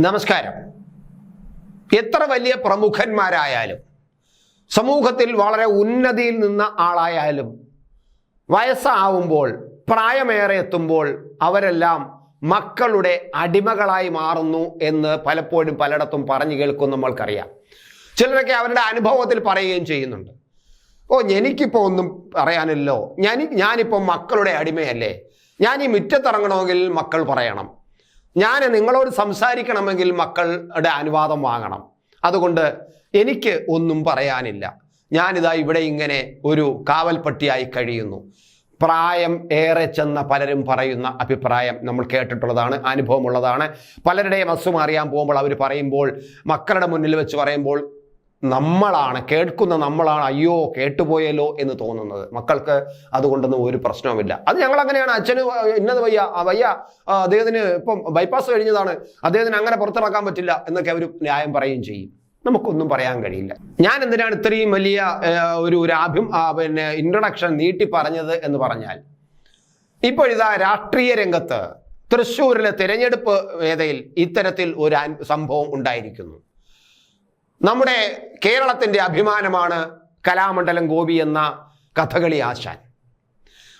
നമസ്കാരം. എത്ര വലിയ പ്രമുഖന്മാരായാലും സമൂഹത്തിൽ വളരെ ഉന്നതിയിൽ നിന്ന ആളായാലും വയസ്സാവുമ്പോൾ പ്രായമേറെ എത്തുമ്പോൾ അവരെല്ലാം മക്കളുടെ അടിമകളായി മാറുന്നു എന്ന് പലപ്പോഴും പലയിടത്തും പറഞ്ഞു കേൾക്കും നമ്മൾക്കറിയാം. ചിലരൊക്കെ അവരുടെ അനുഭവത്തിൽ പറയുകയും ചെയ്യുന്നുണ്ട്. ഓ എനിക്കിപ്പോൾ ഒന്നും പറയാനില്ലോ. ഞാൻ ഞാനിപ്പോൾ മക്കളുടെ അടിമയല്ലേ? ഞാൻ ഈ മുറ്റത്തിറങ്ങണമെങ്കിൽ മക്കൾ പറയണം. ഞാൻ നിങ്ങളോട് സംസാരിക്കണമെങ്കിൽ മക്കളുടെ അനുവാദം വാങ്ങണം. അതുകൊണ്ട് എനിക്ക് ഒന്നും പറയാനില്ല. ഞാനിതാ ഇവിടെ ഇങ്ങനെ ഒരു കാവൽപ്പട്ടിയായി കഴിയുന്നു. പ്രായം ഏറെ ചെന്ന പലരും പറയുന്ന അഭിപ്രായം നമ്മൾ കേട്ടിട്ടുള്ളതാണ് അനുഭവമുള്ളതാണ്. പലരുടെയും അസുഖം അറിയാൻ പോകുമ്പോൾ അവർ പറയുമ്പോൾ മക്കളുടെ മുന്നിൽ വെച്ച് പറയുമ്പോൾ നമ്മളാണ് കേൾക്കുന്ന നമ്മളാണ് അയ്യോ കേട്ടുപോയല്ലോ എന്ന് തോന്നുന്നത്. മക്കൾക്ക് അതുകൊണ്ടൊന്നും ഒരു പ്രശ്നവുമില്ല. അത് ഞങ്ങൾ അങ്ങനെയാണ് അച്ഛന് ഇന്നത് വയ്യ വയ്യ അദ്ദേഹത്തിന് ഇപ്പം ബൈപ്പാസ് കഴിഞ്ഞതാണ്. അദ്ദേഹത്തിന് അങ്ങനെ പുറത്തിറക്കാൻ പറ്റില്ല എന്നൊക്കെ അവർ ന്യായം പറയുകയും ചെയ്യും. നമുക്കൊന്നും പറയാൻ കഴിയില്ല. ഞാൻ എന്തിനാണ് ഇത്രയും വലിയ ഒരു ഒരു ആഭ്യം പിന്നെ ഇൻട്രൊഡക്ഷൻ നീട്ടി പറഞ്ഞത് എന്ന് പറഞ്ഞാൽ ഇപ്പോഴിതാ രാഷ്ട്രീയ രംഗത്ത് തൃശ്ശൂരിലെ തിരഞ്ഞെടുപ്പ് വേദയിൽ ഇത്തരത്തിൽ ഒരു സംഭവം ഉണ്ടായിരിക്കുന്നു. നമ്മുടെ കേരളത്തിന്റെ അഭിമാനമാണ് കലാമണ്ഡലം ഗോപി എന്ന കഥകളി ആശാൻ.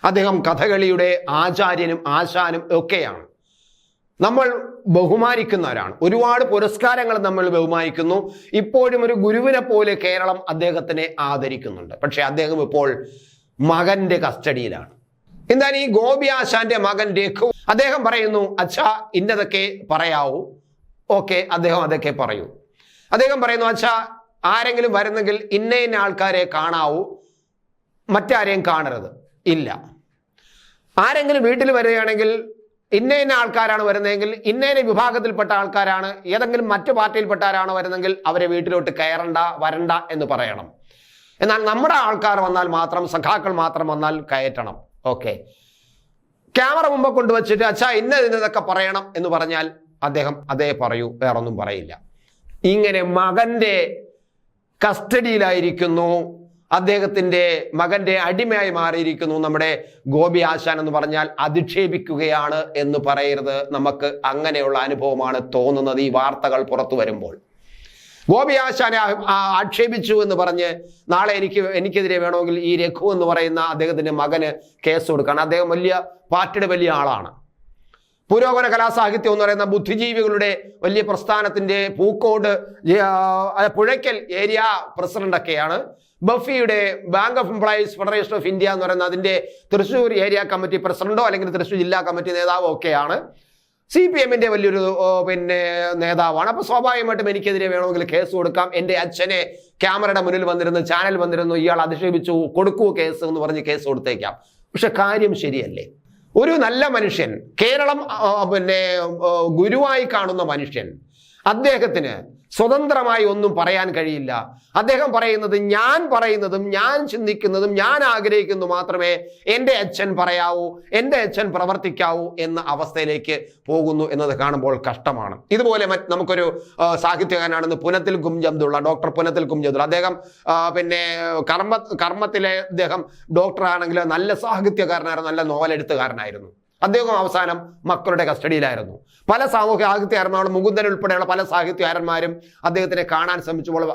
അദ്ദേഹം കഥകളിയുടെ ആചാര്യനും ആശാനും ഒക്കെയാണ്. നമ്മൾ ബഹുമാനിക്കുന്നവരാണ് ഒരുപാട് പുരസ്കാരങ്ങൾ നമ്മൾ ബഹുമാനിക്കുന്നു. ഇപ്പോഴും ഒരു ഗുരുവിനെ പോലെ കേരളം അദ്ദേഹത്തിനെ ആദരിക്കുന്നുണ്ട്. പക്ഷേ അദ്ദേഹം ഇപ്പോൾ മകന്റെ കസ്റ്റഡിയിലാണ്. എന്തായാലും ഈ ഗോപി ആശാന്റെ മകൻ രഘു? അദ്ദേഹം പറയുന്നു അച്ഛാ ഇന്നതൊക്കെ പറയാവൂ. ഓക്കെ അദ്ദേഹം അതൊക്കെ പറയൂ. അദ്ദേഹം പറയുന്നു അച്ഛാ ആരെങ്കിലും വരുന്നെങ്കിൽ ഇന്ന ഇന്ന ആൾക്കാരെ കാണാവൂ മറ്റാരെയും കാണരുത്. ഇല്ല. ആരെങ്കിലും വീട്ടിൽ വരികയാണെങ്കിൽ ഇന്ന ഇന്ന ആൾക്കാരാണ് വരുന്നതെങ്കിൽ ഇന്ന ഇന്ന വിഭാഗത്തിൽപ്പെട്ട ആൾക്കാരാണ് ഏതെങ്കിലും മറ്റു പാർട്ടിയിൽപ്പെട്ടാരാണ് വരുന്നെങ്കിൽ അവരെ വീട്ടിലോട്ട് കയറണ്ട വരണ്ട എന്ന് പറയണം. എന്നാൽ നമ്മുടെ ആൾക്കാർ വന്നാൽ മാത്രം സഖാക്കൾ മാത്രം വന്നാൽ കയറ്റണം. ഓക്കെ. ക്യാമറ മുമ്പ് കൊണ്ടുവച്ചിട്ട് അച്ഛാ ഇന്ന ഇന്നതൊക്കെ പറയണം എന്ന് പറഞ്ഞാൽ അദ്ദേഹം അതേ പറയൂ വേറൊന്നും പറയില്ല. ഇങ്ങനെ മകന്റെ കസ്റ്റഡിയിലായിരിക്കുന്നു. അദ്ദേഹത്തിന്റെ മകന്റെ അടിമയായി മാറിയിരിക്കുന്നു നമ്മുടെ ഗോപി ആശാൻ എന്ന് പറഞ്ഞാൽ അധിക്ഷേപിക്കുകയാണ് എന്ന് പറയരുത്. നമുക്ക് അങ്ങനെയുള്ള അനുഭവമാണ് തോന്നുന്നത് ഈ വാർത്തകൾ പുറത്തു വരുമ്പോൾ. ഗോപി ആശാനെ ആക്ഷേപിച്ചു എന്ന് പറഞ്ഞ് നാളെ എനിക്ക് എനിക്കെതിരെ വേണമെങ്കിൽ ഈ രഘു എന്ന് പറയുന്ന അദ്ദേഹത്തിന്റെ മകന് കേസ് കൊടുക്കണം അദ്ദേഹം വലിയ പാർട്ടിയുടെ വലിയ ആളാണ്. പുരോഗമന കലാസാഹിത്യം എന്ന് പറയുന്ന ബുദ്ധിജീവികളുടെ വലിയ പ്രസ്ഥാനത്തിന്റെ പൂക്കോട് പുഴയ്ക്കൽ ഏരിയ പ്രസിഡന്റ് ഒക്കെയാണ് ബഫിയുടെ bank of employees federation of India എന്ന് പറയുന്ന അതിന്റെ തൃശ്ശൂർ ഏരിയ കമ്മിറ്റി പ്രസിഡന്റോ അല്ലെങ്കിൽ തൃശ്ശൂർ ജില്ലാ കമ്മിറ്റി നേതാവോ ഒക്കെയാണ്. സി പി എമ്മിന്റെ വലിയൊരു പിന്നെ നേതാവാണ്. അപ്പൊ സ്വാഭാവികമായിട്ടും എനിക്കെതിരെ വേണമെങ്കിൽ കേസ് കൊടുക്കാം. എന്റെ അച്ഛനെ ക്യാമറയുടെ മുന്നിൽ വന്നിരുന്നു ചാനൽ വന്നിരുന്നു ഇയാൾ അധിക്ഷേപിച്ചു കൊടുക്കൂ കേസ് എന്ന് പറഞ്ഞ് കേസ് കൊടുത്തേക്കാം. പക്ഷെ കാര്യം ശരിയല്ലേ? ഒരു നല്ല മനുഷ്യൻ കേരളം പിന്നെ ഗുരുവായി കാണുന്ന മനുഷ്യൻ അദ്ദേഹത്തിന് സ്വതന്ത്രമായി ഒന്നും പറയാൻ കഴിയില്ല. അദ്ദേഹം പറയുന്നത് ഞാൻ പറയുന്നതും ഞാൻ ചിന്തിക്കുന്നതും ഞാൻ ആഗ്രഹിക്കുന്നു മാത്രമേ എന്റെ അച്ഛൻ പറയാവൂ എന്റെ അച്ഛൻ പ്രവർത്തിക്കാവൂ എന്ന അവസ്ഥയിലേക്ക് പോകുന്നു എന്നത് കാണുമ്പോൾ കഷ്ടമാണ്. ഇതുപോലെ നമുക്കൊരു സാഹിത്യകാരനാണെന്ന് പുനത്തിൽ കുംജബ്ദുള്ള ഡോക്ടർ പുനത്തിൽ കുംജബ്ദുള്ള അദ്ദേഹം പിന്നെ കർമ്മ കർമ്മത്തിലെ അദ്ദേഹം ഡോക്ടറാണെങ്കിൽ നല്ല സാഹിത്യകാരനായിരുന്നു നല്ല നോവലെഴുത്തുകാരനായിരുന്നു. അദ്ദേഹം അവസാനം മക്കളുടെ കസ്റ്റഡിയിലായിരുന്നു. പല സാമൂഹ്യ സാഹിത്യകാരന്മാരും മുകുന്ദൻ ഉൾപ്പെടെയുള്ള പല സാഹിത്യകാരന്മാരും അദ്ദേഹത്തിനെ കാണാൻ ശ്രമിച്ചപ്പോൾ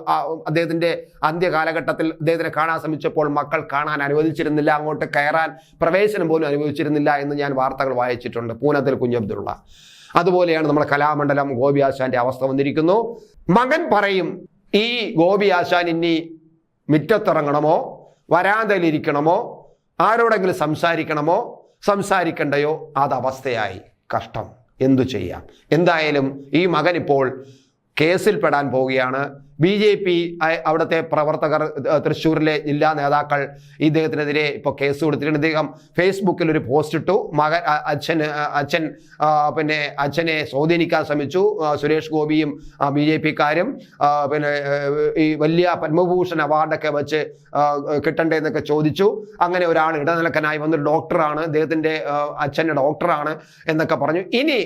അദ്ദേഹത്തിന്റെ അന്ത്യകാലഘട്ടത്തിൽ അദ്ദേഹത്തിനെ കാണാൻ ശ്രമിച്ചപ്പോൾ മക്കൾ കാണാൻ അനുവദിച്ചിരുന്നില്ല. അങ്ങോട്ട് കയറാൻ പ്രവേശനം പോലും അനുവദിച്ചിരുന്നില്ല എന്ന് ഞാൻ വാർത്തകൾ വായിച്ചിട്ടുണ്ട്. പൂനത്തിൽ കുഞ്ഞബ്ദുള്ള. അതുപോലെയാണ് നമ്മുടെ കലാമണ്ഡലം ഗോപി ആശാന്റെ അവസ്ഥ വന്നിരിക്കുന്നു. മകൻ പറയും ഈ ഗോപി ആശാൻ ഇനി മുറ്റത്തിറങ്ങണമോ? വരാന്തയിലിരിക്കണമോ? ആരോടെങ്കിലും സംസാരിക്കണമോ? സംസാരിക്കണ്ടയോ? അത് അവസ്ഥയായി. കഷ്ടം. എന്തു ചെയ്യാം? എന്തായാലും ഈ മകൻ ഇപ്പോൾ കേസിൽപ്പെടാൻ പോവുകയാണ്. ബി ജെ പി അവിടുത്തെ പ്രവർത്തകർ തൃശ്ശൂരിലെ ജില്ലാ നേതാക്കൾ ഇദ്ദേഹത്തിനെതിരെ ഇപ്പോൾ കേസ് കൊടുത്തിട്ടുണ്ട്. ഇദ്ദേഹം ഫേസ്ബുക്കിൽ ഒരു പോസ്റ്റ് ഇട്ടു. മകൻ അച്ഛൻ അച്ഛൻ പിന്നെ അച്ഛനെ സ്വാധീനിക്കാൻ ശ്രമിച്ചു. സുരേഷ് ഗോപിയും ബി ജെ പിക്കാരും. പിന്നെ ഈ വലിയ പത്മഭൂഷൺ അവാർഡൊക്കെ വെച്ച് കിട്ടണ്ടേ എന്നൊക്കെ ചോദിച്ചു. അങ്ങനെ ഒരാൾ ഇടനിലക്കനായി വന്നൊരു ഡോക്ടറാണ്. അദ്ദേഹത്തിന്റെ ആ, അച്ഛന്റെ ഡോക്ടറാണ് എന്നൊക്കെ പറഞ്ഞു. ഇനി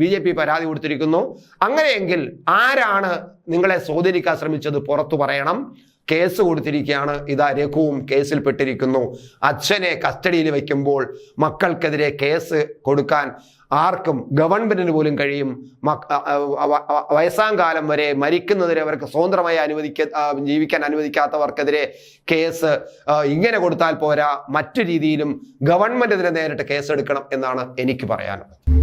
ബി ജെ പി പരാതി കൊടുത്തിരിക്കുന്നു. അങ്ങനെയെങ്കിൽ ആരാണ് നിങ്ങളെ സ്വാധീനിക്കാൻ ശ്രമിച്ചത് പുറത്തു പറയണം. കേസ് കൊടുത്തിരിക്കുകയാണ്. ഇതാ രഘുവും കേസിൽ പെട്ടിരിക്കുന്നു. അച്ഛനെ കസ്റ്റഡിയിൽ വയ്ക്കുമ്പോൾ മക്കൾക്കെതിരെ കേസ് കൊടുക്കാൻ ആർക്കും ഗവൺമെന്റിന് പോലും കഴിയും. മക്ക- അ- അ- അ- അ- വയസ്സാം കാലം വരെ മരിക്കുന്നതിരെ അവർക്ക് സ്വതന്ത്രമായി അനുവദിക്ക ജീവിക്കാൻ അനുവദിക്കാത്തവർക്കെതിരെ കേസ് ഇങ്ങനെ കൊടുത്താൽ പോരാ. മറ്റു രീതിയിലും ഗവൺമെന്റിനെതിരെ നേരിട്ട് കേസെടുക്കണം എന്നാണ് എനിക്ക് പറയാനുള്ളത്.